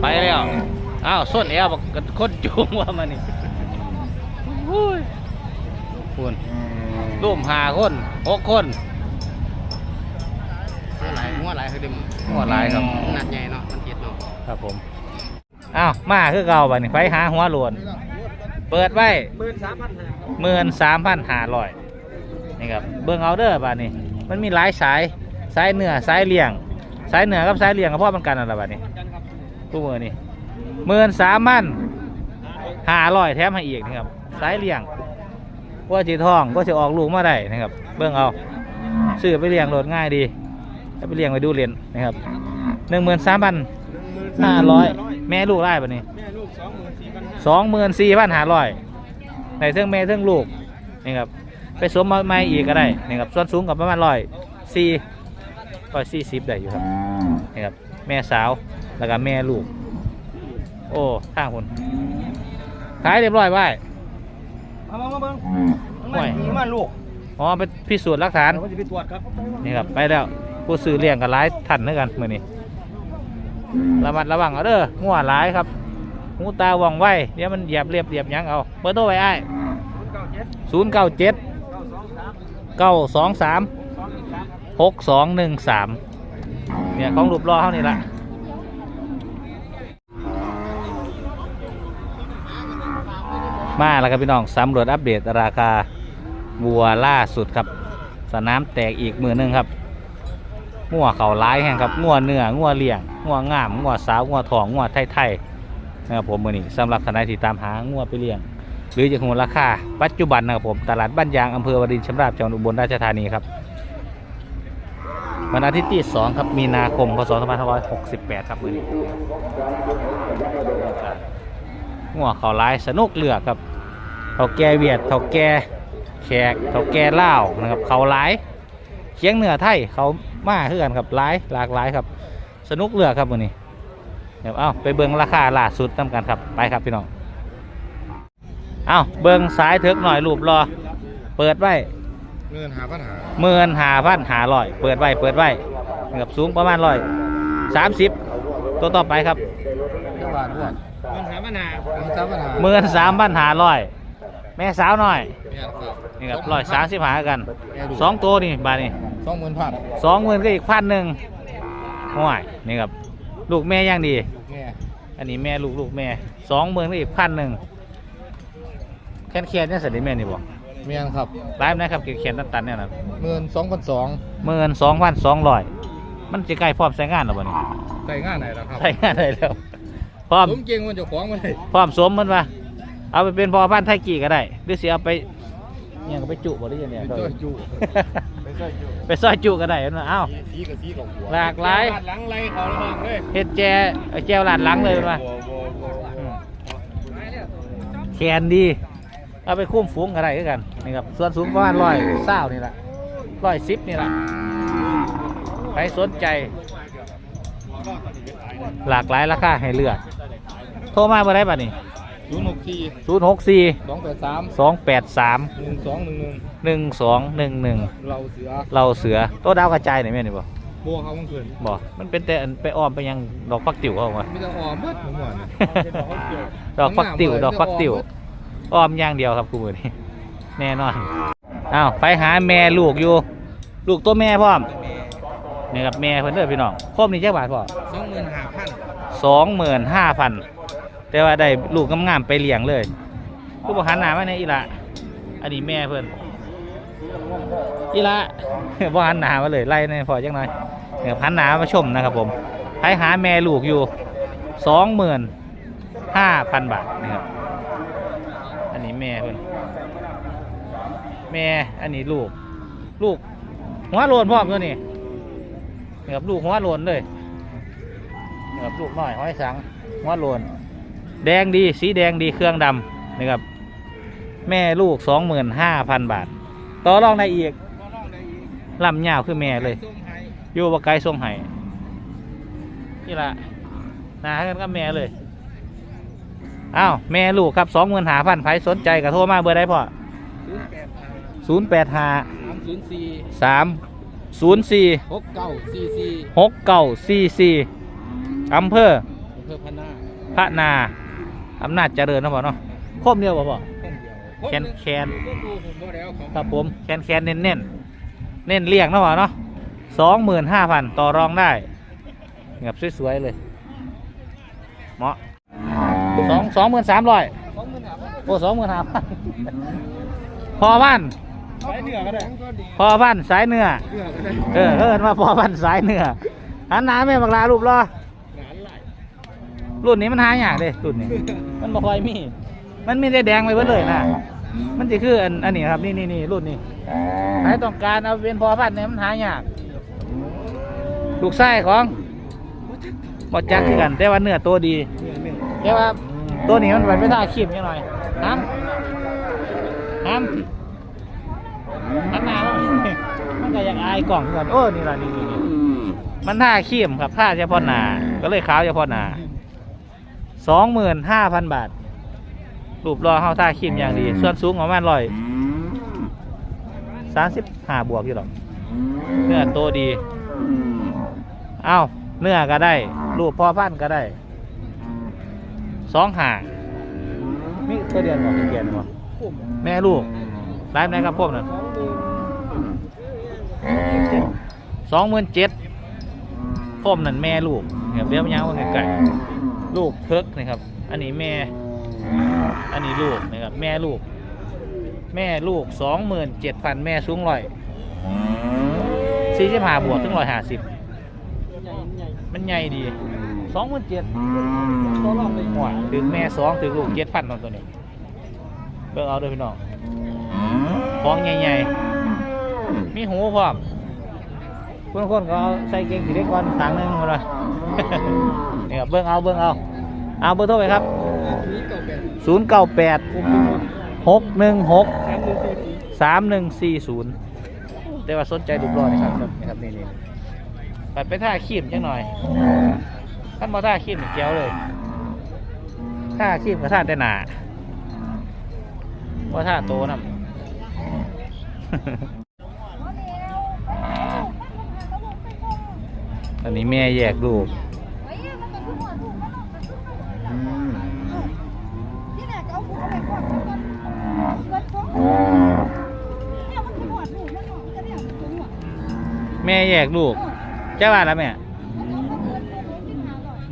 ไปแล้ว อ้าวส้นแอวบอกกันคนจูงว่ามานี่โอ้ยคุณร่วมหาคนหกคนหลายงัวหลายคือเดิมหัวหลายครับหนักใหญ่เนาะมันเจ็ดเนาะครับผม อ้าวมาคือเก่าบัดนี้ไปหาหัวโลวน เปิดไว้หมื่นสามพันห้าหมื่นสามพันห้าร้อยนี่ครับเบิ่งเอาเด้อบัดนี้มันมีหลายสายสายเหนือสายเลี่ยงสายเหนือกับสายเลี่ยงกับพ่อมันกันอะไรบัดนี้กันครับ ตู้มือนี่หมื่นสามพันหาร้อยแถมให้อีกนะครับสายเลี่ยงว่าจีทองก็จะออกลูกมาได้นะครับ เบิ่งเอาซื้อไปเลี้ยงโหลดง่ายดีไปเลี้ยงไปดูเรียนนะครับหนึ่งหมื่นสามพันห้าร้อยแม่ลูกได้ปะนี่สองหมื่นสี่พันห้าสองหมื่นสี่พันห้าร้อยในเทิงแม่เทิงลูกนี่ครับไปสวมมาใหม่อีกก็ได้นี่ครับส่วนสูงกับประมาณร้อยสี่ร้อยสี่สิบได้อยู่ครับนี่ครับแม่สาว แล้วก็แม่ลูก โอ้ข้างคุณขายเรียบร้อยไว้เอามามาเบิ้งห่วยมีมาลูกอ๋อเป็นพิสูจน์หลักฐานเดี๋ยวผมจะไปตรวจครับนี่ครับไปแล้วผู้ซื้อเลี้ยงกับหลายทันด้วยกันมื่อนี้ระมัดระวังเอาเด้องัวหลายครับหูตาว่องไวเดี๋ยวมันเหยียบเรียบเหยียบหยังเอาเบอร์โทรไว้ไอ้ศูนย์เก้าเจ็ดศูนย์เก้าเจ็ดเก้าสองสามเก้าสองสามสองหนึ่งสามหกสองหนึ่งสามเนี่ยของรูปรอเขานี่ละ มาแล้วครับพี่น้องสำรวจอัปเดตราคาวัวล่าสุดครับ สนามแตกอีกมือหนึงครับงัวเขาร้ายแห่งครับงัวเนื้องัวเลี้ยงงัวงามงัวสาวงัวทองงัวไทยๆนะครับผมมือนี้สำหรับทนายที่ตามหางัวไปเลี้ยง หรือจะคงราคาปัจจุบันนะครับผมตลาดบ้านยางอำเภอวารินชำราบจังหวัดอุบลราชธานีครับวันอาทิตย์ที่2ครับมีนาคมพศ2568 ครับมือนี้หัวเขาร้ายสนุกเลือกครับาแก่เวียดเท่าแก่แขกเท่าแก่ล่าวนะครับเขาร้ายเคียงเหนือไทยเขามาคือกันครับร้ายหลากหลายครับ สนุกเลือกครับมือนี้เดี๋ยวเอาไปเบิ่งราคาล่าสุดตามกันครับไปครับพี่น้องเอาเบิ่งสายเถิกหน่อยรูปรอ เปิดไว้เงินหาปัญหาหมื่นหาพันหาร้อยเปิดไว้เปิดไว้เกือบสูงประมาณร้อยสามสิบตัวต่อไปครับเจ้าบาทอ้วนเงินหาปัญหาเงินหาปัญหาหมื่นสามพันหาร้อย แม่สาวหน่อยเนี่ยครับนี่ครับร้อยสามสิบหากันแม่ลูกสองตัวนี่บาทนี่สองหมื่นพันสองหมื่นก็อีกพันหนึ่งห่วยนี่ครับลูกแม่ย่างดี แม่อันนี้แม่ลูกลูกแม่สองหมื่นก็อีกพันหนึ่งแค่นแค่เนี่ยสดิแม่นี่บอกแม่ครับไลฟ์นะครับเขียนตันๆเนี่ยนะเงินสองพันสองหมื่นสองพันสองร้อยมันจะใกล้พร้อมใช้งานหรือเปล่านี่ใส่งานไหนล่ะครับใช้งานได้แล้วพร้อมสมเก่งมันเจะของมาเลยพร้อมสวมมันปะ เอาไปเป็นพอพันธุ์ไทยกี่ก็ได้หรือสิเอาไปเนี่ยก็ไปจุบ่หรือยังเนี่ยไปซอยจุไปซอยจุไปซอยจุก็ได้นะเอ้าสีกับสีกับหัวหลากหลายหลังไรเขาละมังเลยเฮ็ดแจแจวหลาดหลังเลยมาบัวบัวบัวแขนดีเอาไปคุ้มฝูงก็ได้คือกันนี่ครับส่วนสูงประมาณร้อยเศร้านี่แหละร้อยสิบนี่แหละใครสนใจ หลากหลายราคาให้เลือกโทรมาเบอร์ได้ป่ะนี่ ศูนย์หกสี่ศูนย์หกสี่สองแปดสามสองแปดสามหนึ่งสองหนึ่งหนึ่งหนึ่งสองหนึ่งหนึ่งเราเสือเราเสือโต๊ะดาวกระจายไหนแม่นี่บ่บัวเขาเมื่อคืนบ่มันเป็นแต่อันไปอ้อมไปยังดอกฟักติ๋วเขาบอกว่าไม่ต้องออมเบิดผมว่าน่ะดอกฟักติ๋วดอกฟักติ๋วอ้อมอย่างเดียวครับกูมือนี้แน่นอนอ้าวไปหาแม่ลูกอยู่ ลูกตัวแม่พร้อมนี่ครับแม่เพิ่นเด้อพี่น้องครบนี่จักบาทพ่อสองหมื่นห้าพันสองหมื่นห้าพัน แต่ว่าได้ลูกงามๆไปเลี้ยงเลยผู้บริหารหนามาในยอีละอันนี้แม่เพิ่อนอีละบริหารหนามาเลยไล่ในพอจังหน่อยเนี่ยพันหนามาชมนะครับผมไปหาแม่ลูกอยู่สองหมื่นห้าพันบาทนะครับอันนี้แม่เพิ่อนแม่อันนี้ลูก ลูก หัวโลนพร้อมตัวนี้นี่ครับลูกหัวโลนเลยนี่ครับลูกน้อยห้อยสังหัวโลน แดงดีสีแดงดีเครื่องดำนี่ครับแม่ลูกสองหมื่นห้าพันบาท ต่อรองได้อีกลำยาวคือแม่เลยอยู่บะไกลทรงไห้นี่ละนากันกับแม่เลยอ้าวแม่ลูกครับสองหมื่นห้าพันใครสนใจก็โทรมาเบอร์ได้พ่อศูนย์แปดห้าศูนย์แปดห้าสามศูนย์สี่สามศูนย์สี่หกเก้าสี่สี่หกเก้าสี่สี่อำเภออภอพันนาพระนา อำนาจเจริญนะพ่อเนาะคมเดียวบ่พ่อ แค่เดียวแคนแคนผมดูผมบ่ได้เอาของครับผม แคนแคนเน้นเน้นๆเน้นเลี่ยงนะพ่อเนาะสองหมื่นห้าพันต่อรองได้เงียบสวยๆเลยเหมาะสองสองหมื่นสามร้อยสองหมื่นห้าพันโอ้สองหมื่นห้าพันพอบ้านใช้เหนือก็ได้พอบ้านสายเนื้อเหนือก็ได้เออเขาเอินว่าพอบ้านสายเนื้อหันหน้าแม่บักลารูปรอหลานหลาย รุ่นนี้มันหายากเด้รุ่นนี้ มันบ่ค่อยมี มันมีแต่แดงไปเบิดเลยนะมันจะคืออันอันนี้ครับนี่นี่นี่รุ่นนี้ใครต้องการเอาเป็นพอพันธุ์เนี่ยมันหายากลูกไส้ของบอจักคือกัน แต่ว่าเนื้อตัวดีเหนือเหนือแต่ว่าตัวนี้มันไปไม่ท่าขีมยังหน่อยน้ำน้ำอันหนามันมันก็อยากอายกล่องก่อนโอ้นี่ล่ะนี่นี่นี่มันท่าขีมครับท่าเฉพาะหนาก็เลยขาวเฉพาะหนา สองหมื่นห้าพันบาท รูปรอเฮาท่าขีมอย่างดี ส่วนสูงประมาณร้อยสามสิบห้าบวกอยู่หรอกเนื้อโตดี เอ้าเนื้อก็ได้ รูปพ่อพันธุ์ก็ได้ สองหามีตัวเดียนบอกเดียนบอกผมแม่ลูกร้านไหนครับพ่อนั่นสองหมื่นสองหมื่นเจ็ดพ่อนั่นแม่ลูกเนี่ยเบี้ยมันยาวว่าไก่ ลูกเพิกนะครับ อันนี้แม่ อันนี้ลูกนะครับ แม่ลูก แม่ลูกสองหมื่นเจ็ดพันแม่สูงร้อยสี่สิบห้าบวกถึงร้อยห้าสิบมันใหญ่ดีสองหมื่นเจ็ดตัวรอบเลยหัวถึงแม่สองถึงลูกเจ็ดพันตัวนี้เบิ่งเอาด้วยพี่น้องของใหญ่ๆ มีหูพร้อมเพื่อนคนก็เอาใส่เกงสีเล็กก่อนสางหนึ่งมาเลย นี่ครับเบิ่งเอาเบิ่งเอาเอาเบอร์โทรไปครับนี่เก่าแบบศูนย์เก้าแปดหกหนึ่งหกสามหนึ่งสี่สี่สามหนึ่งสี่ศูนย์แต่ว่าสนใจดูปล้อนี่ครับนี่ครับนี่นี่ปัดไปท่าขีมจังหน่อยท่านมาท่าขีมเจียวเลยท่าขีมกับท่าแต่หนาว่าท่าโตนำอันนี้แม่แยกลูก ม่แยกลูกเจ้าว่าแล้วแม่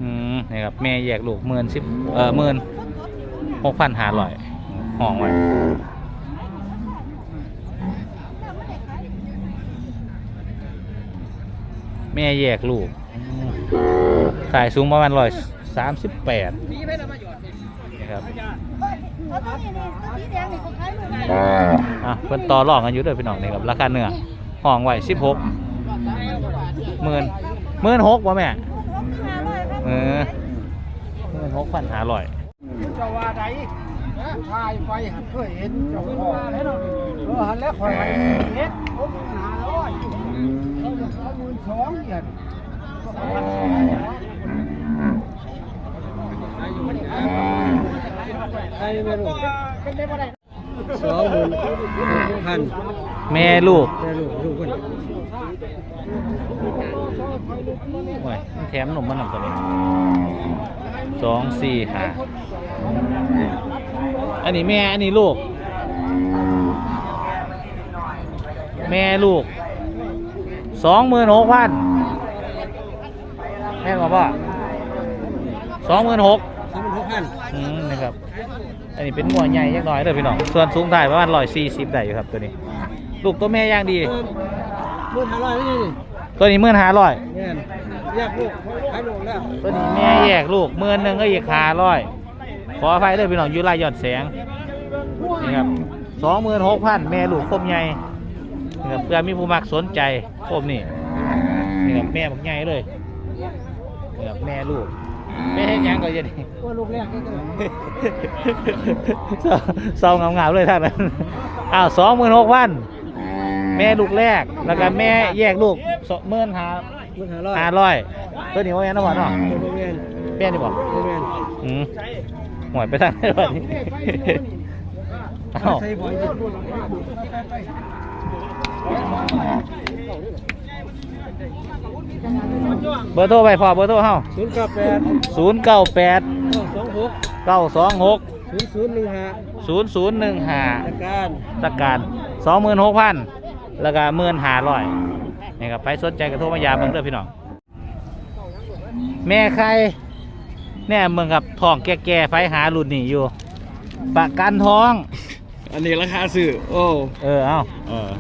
อืมนี่ครับแม่แยกลูกหมื่นสิบเอ่อหมื่นหกพันห้าร้อยห้องไว้แม่แยกลูกขายสูงประมาณร้อยสามสิบแปดนี่ยอดนี่นะครับอ่าขายลูกนี่อะเพิ่นต่อรองกันอยู่เด้วยพี่น้องนี่ครับราคาเนื้อห้องไว้สิบหก หมื่นหมื่นหกวะแม่ห้าร้อยครับเออหมื่นหกพันห้าร้อยเจ้าว่าใดพายไปหันเคยเห็นเจ้าของเออหันแล้วคอยเห็นผมหาร้อยเขาจะเอาหมื่นสองเหรียญไอ้ไม่รู้สองหมื่นพันแม่ลูกได้ลูกลูกคน โอ้ยมันแถมหนมมันหนมตัวนี้สองสี่ห้าอันนี้แม่อันนี้ลูก แม่ลูกสองหมื่นหกพันแม่บอกว่าสองหมื่นหกสองหมื่นหกพันอืมนะครับ อันนี้เป็นงัวใหญ่ยักหน่อยเลยพี่น้อง ส่วนสูงได้ประมาณร้อยสี่สิบได้อยู่ครับตัวนี้ ลูกตัวแม่ย่างดีหมื่นห้าร้อยไม่ใช่ดิ ตัวนี้หมื่นห้าร้อยเนี่ยแยกลูกขายลูกแล้วตัวนี้แม่แยกลูกหมื่นหนึ่งก็อีกห้าร้อยขออภัยด้วยพี่น้องอยูไลยอดแสงนี่ครับสองหมื่นหกพันแม่ลูกคมใหญ่นี่ครับเพื่อมีผู้มักสนใจคมนี่นี่ครับแม่บักใหญ่เลยนี่ครับแม่ลูกแม่เห็นยังก็จะดีว่าลูกแรกก็คือซองงามๆเลยท่านนั้นอ้าวสองหมื่นหกพัน แม่ลูกแรก แล้วก็แม่แยกลูกสองหมื่นห้าหมื่นห้าร้อยห้าร้อยตัวนี้ว่าแม่นบ่เนาะโรงเรียนแม่นี่บ่โรงเรียนอืมหวยไปทางไหนวะนี่อ้าวใส่บ่อยจิตเบอร์โทรไปพอเบอร์โทรเฮาศูนย์เก้าแปดศูนย์เก้าแปดสองหกเก้าสองหกศูนย์ศูนย์หนึ่งห้าศูนย์ศูนย์หนึ่งห้าจัดการตะการสองหมื่นหกพัน แล้วก็หมื่นห้าร้อยนี่ครับไปสนใจกระโทรมายามเบิ่งเด้อพี่น้องแม่ใครแน่เมืองครับทองแก่ๆไฟหารุ่นนี้อยู่ ประกันท้อง อันนี้ราคาซื้อโอ้เออเอา เออ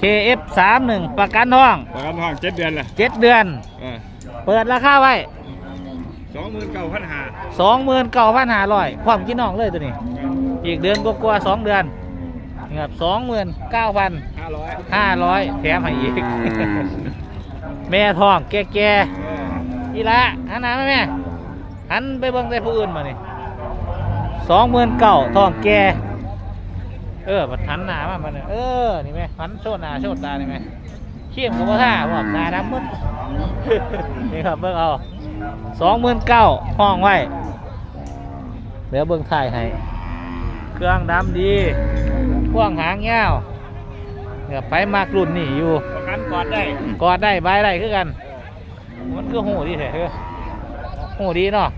KF 3 1ประกันท้องประกันทองเจ็ดเดือนละ7เดือน เออเปิดราคาไว้สองหมื่นเก้าพันห้า29,500พร้อมกินน้องเลยตัวนี้ อีกเดือนกว่าๆสองเดือน นี่ครับ29,500ห้าร้อยแถมให้อีก แม่ท้องแก่ๆอีละหันหน้ามาแม่หันไปเบิ่งแต่ผู้อื่นมานี่29,000ท้องแก่เออบัดหันหน้ามามันยเออ นี่แม่หันโชดหน้าโชดตานี่แม่เขี้ยมกับว่าท่าบอกหน้าดำมึดนี่ครับเบิ่งเอาสองหมื่นเก้าห้องไว้เดี๋ยวเบิ่งถ่ายให้ เครื่องดำดี พ่วงหางยาวเนี่ยไปมากรุ่นนี่อยู่ประกันก่อนได้กอดได้บายได้คือกัน มันคือหูดีแท้เฮ้ยหูดีเนาะ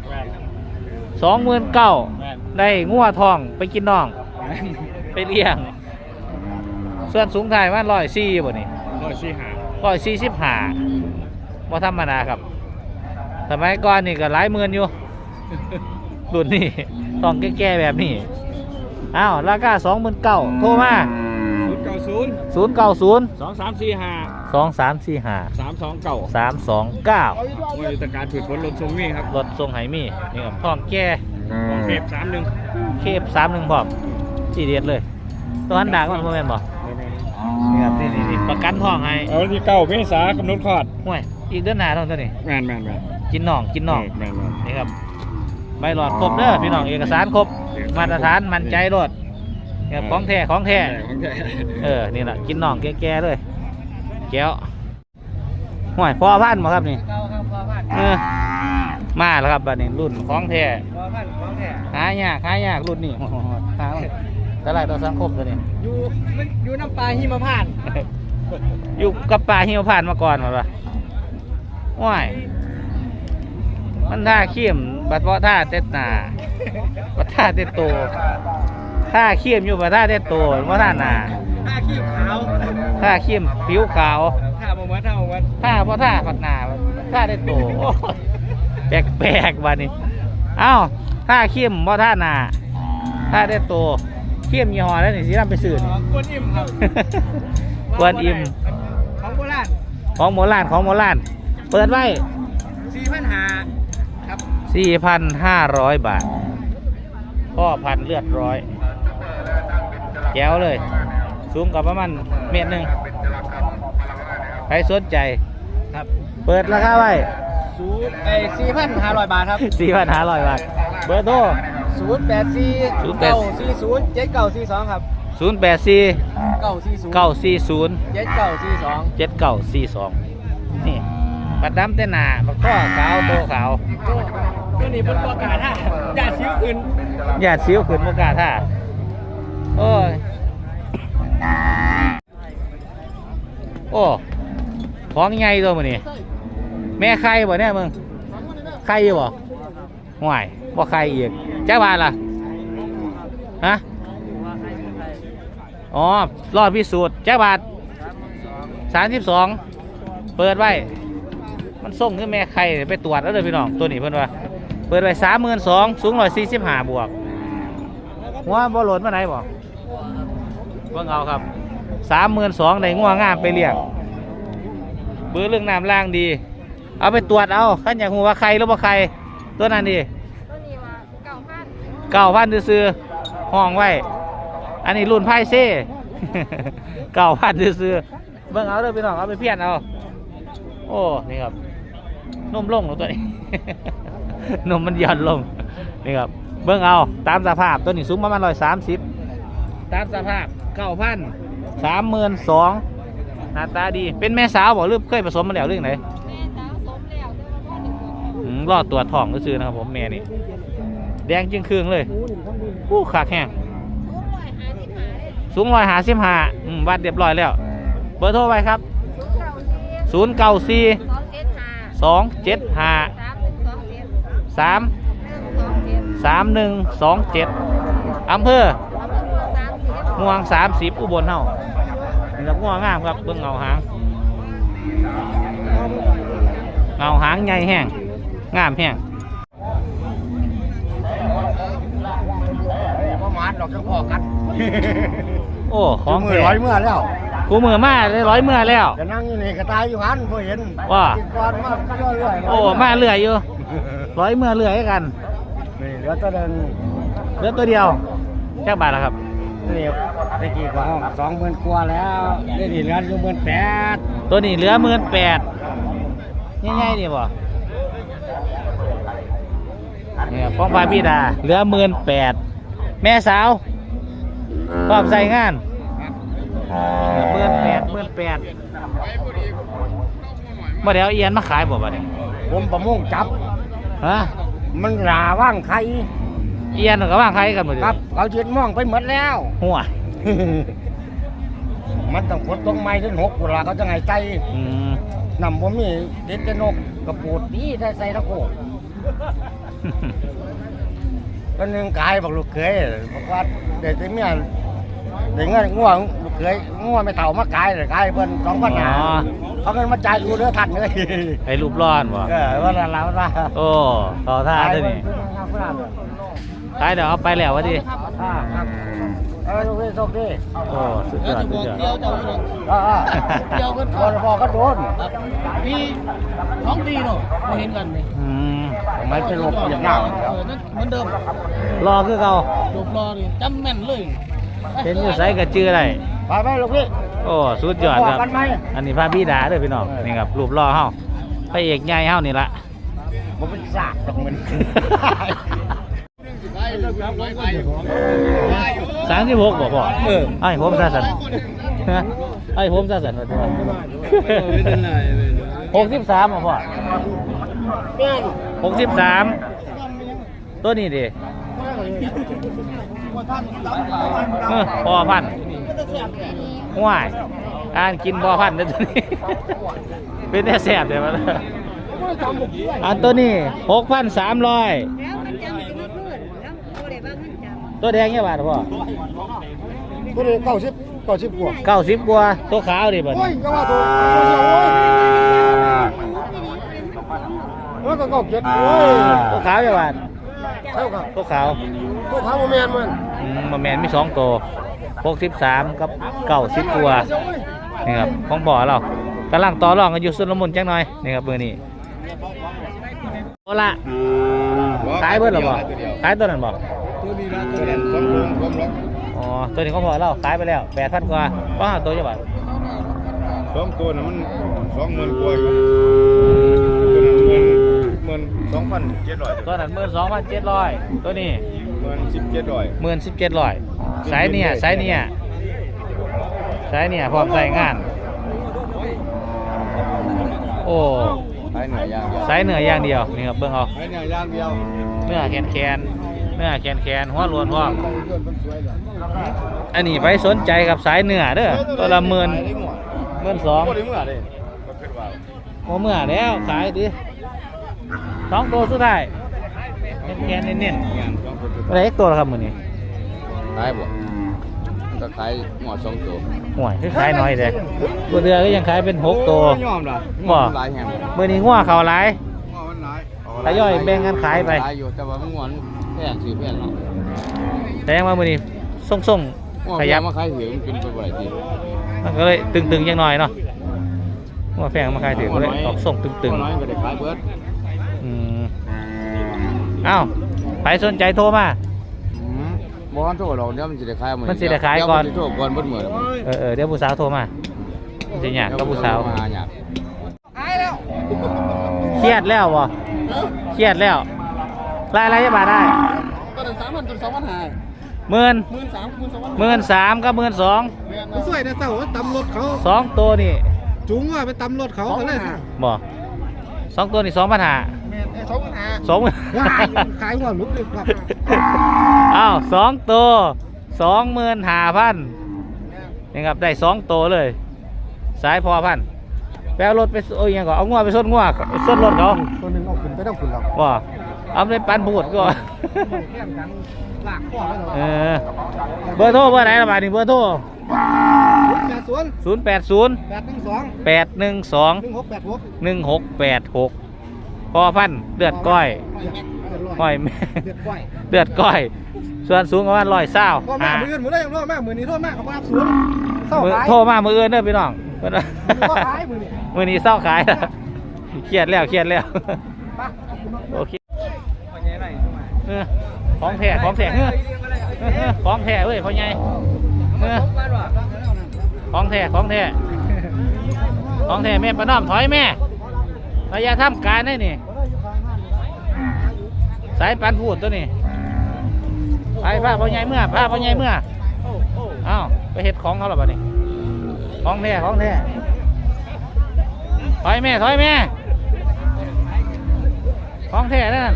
สองหมื่นเก้าแม่นได้งัวทองไปกินน่อง ไปเลี้ยง ส่วนสูงถ่ายมันร้อยสี่บ่นี่ร้อยสี่ห้าร้อยสี่สิบห้าบ่ธรรมดาครับสมัยก่อนนี่ก็หลายหมื่นอยู่รุ่นนี้ต้องแก่ๆแบบนี้ อ้าวราคาสองหมื่นเก้าโทรมาศูนย์เก้าศูนย์ศูนย์เก้าศูนย์สองสามสี่ห้าสองสามสี่ห้าสามสองเก้าสามสองเก้าบริการผืนผลลดทรงนี่ครับรถทรงไหมีนี่ครับทองแก่กองเก็บสามหนึ่งเคฟสามหนึ่งพร้อมสี่เดียดเลยตัวหันดากมันโมเมนบอกนี่ครับนี่นี่นี่ประกันทองให้เอาวันที่เก้าเมษากำหนดคลอดห่วยอีกเดือนหน้าเท่านั้นนี่แมนแมนแมนกินน่องกินน่องแมนแมนนี่ครับใบหลอดครบเด้อพี่น้องเอกสารครบ มาตรฐานมั่นใจรถนี่ครับของแท้ของแท้ของแท้เออนี่แหละกินน่องแก่ๆเลยแก้วห่วยพอพันบ่ครับนี่เก้าครับพอพันเออมาแล้วครับบัดนี้รุ่นของแท้พอพันของแท้หายากหายากรุ่นนี้โอ้โหหาตลาดต่อสังคมตัวนี้อยู่มันอยู่น้ำปลาหิมพานต์อยู่กับป่าหิมพานต์มาก่อนมาปะว้ายมันท่าเขี้ยม บัดเพาะท่าเต็ดหนาบัดท่าเต็ดโตท่าเขี้ยมอยู่บัดท่าเต็ดโตว่าท่าหนาผ้าขี้ขาวท่าเขี้ยมผิวขาวผ้าบมัดผ้าบมัดท่าเพราะท่าปัดหนาท่าเต็ดโตโอ้ยแปลกแปลกๆบัดนี้เอ้าท่าเขี้ยมเพราะท่าหนาท่าเต็ดโตเขี้ยมยี่ห้อแล้วนี่สินำไปซื้อนี่กวนอิ่มครับกวนอิ่มของโบราณของโมลานของโมลานเปิดไว้สี่พันหาครับ 4,500 บาท พ่อพันธุ์เลือดร้อยแจ๋วเลย สูงกับประมาณเมตรหนึ่งใครสนใจครับ เปิดราคาไว้ศูนย์ไอ้สี่พันห้าร้อยบาทครับ4,500 บาท เบอร์โทร ศูนย์แปดสี่ศูนย์แปดเก้าสี่ศูนย์เจ็ดเก้าสี่สองครับ084 เก้าสี่ศูนย์940 เจ็ดเก้าสี่สอง7942 นี่ปัดดำเต้นหนาปัดข้อขาวโตขาวตั วนี้เป็นประกาศฮะอย่าชิ้วขึ้นอย่าดซิ้วขึ้นโมกล้าท่าโอ้ย โอ้ ของใหญ่ตัวมันนี่แม่ไข่บ่เนี่ยมึง ไข่อยู่บ่ห่วยบ่ไข่อีกจ้าบาทล่ะ ฮะ อ๋อ รอดพิสูจน์แจ้าบาทสามสิบสอง เปิดไว้ มันส่งขึ้นแม่ไข่ไปตรวจแล้วเลยพี่น้อง ตัวนี้เพิ่นว่า เปิดไว้สามหมื่นสองสูงร้อยสี่สิบห้าบวกหัวบ่หล่นมาไหนบ่เบิ่งเอาครับสามหมื่นสองได้งัวงามไปเลี้ยงเบื้อเรื่องน้ำล่างดี เอาไปตรวจเอาขันอยากหัวาใครหรือบ่ใครตัวนั้นดีตัวนี้ว่าเก้าพันเก้าพันซื้อๆห้องไว้ อันนี้รุ่นไพ่เซ่เก้าพันซื้อๆเบิ่งเอาเด้อพี่น้องเอาไปเพี้ยนเอา โอ้ นี่ครับนุ่มลงแล้วตัวนี้ นมมันหย่อนลงนี่ครับเบิ่งเอาตามสภาพตัวนี้สูงประมาณร้อยสามสิบตามสภาพเก้าพันสามหมื่นสองหน้าตาดีเป็นแม่สาวบอกหรือเคยผสมมาแล้วเรื่องไหนแม่สาวสมแล้วแต่ว่าพ่อหนึ่งคนอืมรอดตัวจทองก็ซื้อๆนะครับผมแม่นี่แดงจึงคืองเลยอู้ขากแห้งทุกร้อยห้าสิบห้าเลยสูงร้อยหาสิบห้าวัดเรียบร้อยแล้ว เบอร์โทรไปครับศูนย์เก้าสี่สองเจ็ดห้าสองเจ็ดห้า สามสองเจ็ดสามหนึ่งสองเจ็ดสามหนึ่งสองเจ็ดอำเภออำเภอเมืองสามสิบม่วงสามสิบอุบลเฮานี่ครับง่วงงามครับเบิ่งเงาหางเงาหางใหญ่แห้งงามแห้งประมาณดอกจังพ่อกันโอ้ของมือแท้ร้อยเมื่อแล้วกูมือมาได้ร้อยเมื่อแล้วจะนั่งอยู่นี่กระตายอยู่หันบ่เห็นว่ากินก่อนมาเรื่อยๆโอ้มาเรื่อยอยู่ ร้อยเมื่อเรื่อยให้กันนี่เหลือตัวเดินเหลือตัวเดียวแค่บาทละครับ นี่ตะกี้กว่าห้องสองหมื่นกว่าแล้วนี่นี่เหลืออยู่หมื่นแปดตัวนี้เหลือหมื่นแปดง่ายๆดีบ่เนี่ยป้องพาพี่ดา เหลือหมื่นแปดแม่สาวพร้อมใส่งานหมื่นแปดหมื่นแปด มาเดี๋ยวเอียนมาขายบ่บัดนี้ผมประมงจับ ฮะมันหลาว่างไข่เอียนกับว่างใครกันหมดครับ เขาเจ็ดม่องไปหมดแล้ว หัวมันต้องฝนตกไม้ถึงหกกุหลาเขาจะไงใจอืมนำผมนี่เด็ดแต่นกกระปูดดีได้ใส่ตะโกก็นึงกายบอกลูกเคยบอกว่าเด็กที่เมีย เด็กเงินง่วงลูกเคยง่วงไม่เท่ามากายเลยกายเพิ่นสองพันหาเขาเงินมาจ่ายกูเด้อทันเลยไอ้รูปร้อนบ่เออว่าแล้วแล้วว่าโอ้ต่อท่าด้วยนี่ขายเดี๋ยวเอาไปแล้ววะดิอ่าครับเออลูกพี่โชคดีโอ้สุดยอดสุดยอด อ่าอ่าเดี๋ยวกันก่อนพอก็โดนมีท้องดีเนาะมาเห็นกันนี่อืมมันเป็นลมอย่างหน้าเออนั่นเหมือนเดิมรอคือเก่า หลบรอนี่จำแม่นเลย เห็นอยู่ไสกับจื้ออะไรไปไปลูกพี่ โอ้สุดยอดครับ บอกกันไหม อันนี้พาพี่ดาเด้อพี่น้องนี่ครับรูปรอเฮาพระเอกใหญ่เฮานี่ละ ผมเป็นสากตรงมันสามสิบหกบอกพ่อเออไอ้ผมซาสันฮะไอ้ผมซาสันมาตัวหกสิบสามบอกพ่อหกสิบสามตัวนี้ดิ เออพอพันธุ์ห่วยอ่านกินพอพันธุ์เด้อตัวนี้ เป็นแต่แสบเดี๋ยวมันอันตัวนี้หกพันสามร้อยแล้วมันจำเป็นมาพูดแล้วโบได้บ้างมันจำตัวแดงเนี่ยบาทพ่อก็เลยเก้าสิบเก้าสิบกว่าเก้าสิบกว่าตัวขาวดิบัดโอ้นี้ยก็ว่าตัวโอ้ยก็เก้าเจ็ดโอ้ยตัวขาวเนี่ยบาท เท่ากับตัวขาวตัวขาวโมเมนมันอืมมาแมนมีสองตัวหกสิบสามกับเก้าสิบกว่านี่ครับของบ่อเรากำลังต่อรองกันอยู่สุดละมุนจังหน่อยนี่ครับมือนี้โอละขายเบิดหรอบ่ขายตัวนั้นบ่ตัวนี้นะตัวนั้นความรวมความรักอ๋อตัวนี้ของพ่อเราขายไปแล้วแปดพันกว่าก็ตัวจะบาทสองตัวน่ะมันสองหมื่นกว่าอยู่ตัวนั้นหมื่น หมื่นสองพันเจ็ดร้อยตัวนั้นหมื่นสองพันเจ็ดร้อยตัวนี้หมื่นสิบเจ็ดร้อยหมื่นสิบเจ็ดร้อยสายเนี่ยสายเนี่ยสายเนี่ยพร้อมใส่งาน โอ้ขายเหนื่อยยางเดียวสายเหนืออย่างเดียวนี่ครับเบิ่งเอาขายเหนื่อยยางเดียวเนื้อแคนแคนเนื้อแคนแคนหัวโลวนพร้อมอันนี้ไปสนใจกับสายเหนือเด้อตัวละหมื่นหมื่นสองบ่ได้เมื่อเลยมันเป็นว่าโมเมื่อแล้วขายดิ สองตัวสุดท้ายแคนแคนเน้นงานสองคนๆอะไรอีกตัวละครับมือนี้ขายบ่ก็ขายหมอสองตัวห่วยคือขายน้อยแต่ตัวเดือก็ยังขายเป็นหกตัวโอ้ยอมล่ะบ่หลายแห่งมือนี้ง่วเขาหลายง้อมันหลายทยอยแบ่งกันขายไปหลายอยู่แต่ว่ามันงอนแพงสิแพงเนาะแต่ยังว่ามือนี้ส่งส่งง้อๆขขยัยับบมาขายเหวมันเป็นไปบ่ได้ติมันก็เลยตึงๆยังน้อยเนาะว่าแพงมาขายถือก็เลยออกส่งตึงน้อยก็ได้ขายเบิดๆอืม อ้าวใครสนใจโทรมาอืมบ่ทันโทรหรอกเดี๋ยวมันสิได้ขายมื้อมันสิได้ขายก่อน เดี๋วมัสิโทรก่อนเบิดมื้อแล้วเออเออเดี๋ยวผู้สาวโทรมาจะหยากกับผู้สาวเดี๋ยมหยากเครียดแล้วบ่เครียดแล้วรายอะไรจะบาทได้ตัวนั้นสามพันตัวสองพันห้าหมื่นหมื่นสามหมื่นสองพันหมื่นสามกับหมื่นสองสวยนะเต่าตำรถเขาสองตัวนี่จุงว่าไปตำรถเขาก็เลยบ่สองตัวนี่สองพันหา สองพันห้าสองหมื่นขายหัวลุกเลยครับอ้าวสองตัวสองหมื่นห้าพันนี่ครับได้สองตัวเลย สายพอพันไปเอารถไปโอ้ยยังก็เอางัวไปส้นงัวส้นรถเขาตัวหนึงเอาขึ้นไปต้องขึ้นหรอกว่าเอาไปปันพูดก่อนแข่งกันลากข้อให้เราเออเบอร์โทรเบอร์ไหนละบาทนี่เบอร์โทรศูนย์แปดศูนย์0 8 0แปดหนึ่งสอง8 1 2หนึ่งหกแปดหก1 6 8 6 พอพันเลือดก้อยก้อยแม่เดือดก้อยเลือดก้อย ส่วนสูงประมาณร้อยเศร้าพ่อแม่มืออื่นมือได้ยังรอดแม่มือนี้โทษแม่เขามาศูนย์เศร้ามือขายโทรมามืออื่นเด้อพี่น้องเพิ่นว่าก็ขายมือนี่มือนี้เศร้าขายแล้วเครียดแล้วเครียดแล้วโอเคเออของแท้ของแท้เออเออเออของแท้เว้ยพ่อใหญ่เออของแท้ของแท้ของแท้แม่ประนอมถอยแม่ ระยะทำการได้นี่ สายปันพูดตัวนี้ไปพาพ่อใหญ่เมื่อพาพ่อใหญ่เมื่ออ้าวไปเห็ดของเขาหรอบ้านี้ของแท้ของแท้ถอยแม่ถอยแม่ของแท้นั่น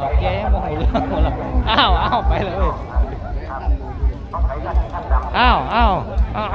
โอเคยังโมโหเรื่องหมดแล้วอ้าวอ้าวไปเลยเว้ยอ้าวอ้าวอ้าว